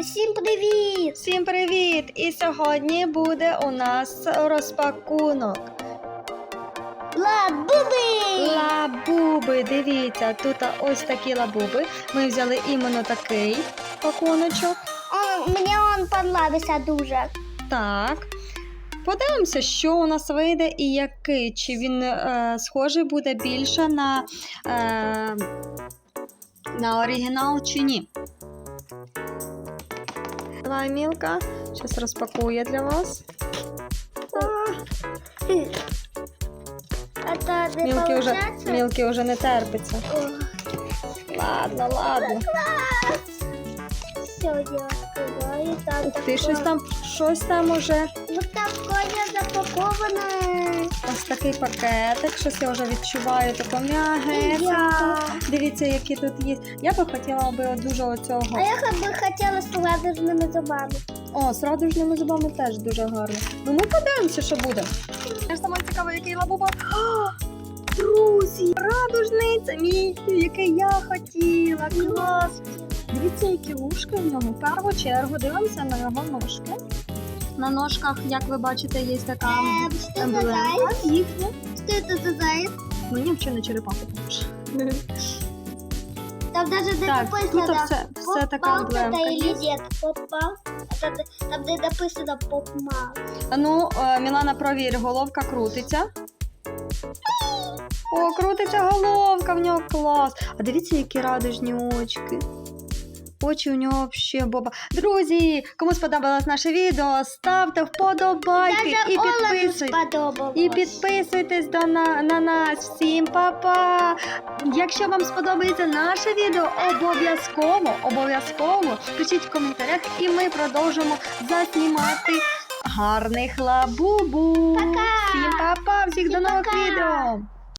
Всім привіт! Всім привіт! І сьогодні буде у нас розпакунок. Лабуби! Лабуби. Дивіться, тут ось такі лабуби. Ми взяли іменно такий пакуночок. О, мені він подобається дуже. Так. Подивимося, що у нас вийде і який. Чи він е, схожий буде більше на, е, на оригінал, чи ні. Давай, Милка. Сейчас распакую я для вас. Это не Мілки вже? Мілки вже не терпиться. Ладно, ладно. Все, я. Там Ух ти, щось там, щось там уже. Вот такое запаковане. Ось такий пакетик, щось я вже відчуваю м'ягесеньке. я. Дивіться, які тут є. Я би хотіла би дуже оцього. А я бы хотела з ладожними зубами. О, з радужними зубами теж дуже гарно. Ну ми подивимося, що буде. Я ж сама цікаво, який лабуба. О, Друзі, радужниця мій, який я хотіла. Клас. Дивіться, які ушки в ньому. В першу чергу дивимося на його ножки. На ножках, як ви бачите, є така Эм, что это за емблемка заяц? їхня. Что это за заяц? Мені взагалі на черепаху похоже. Там даже не Так, тут написано, все, все така попал это емблемка. или є. нет. Попал. Это, там не написано попмал. А Ну, е, Мілана, провір, головка крутиться. О, крутиться головка, в нього клас. А дивіться, які радужні очки. Очі у нього взагалі боба. Друзі, кому сподобалось наше відео, ставте вподобайки Даже і підписуйтесь. І підписуйтесь до на, на нас. Всім па-па! Якщо вам сподобається наше відео, обов'язково, обов'язково пишіть в коментарях, і ми продовжимо заснімати гарних лабубу. Пока! Всім па-па! Всіх Всім до нових пока! відео!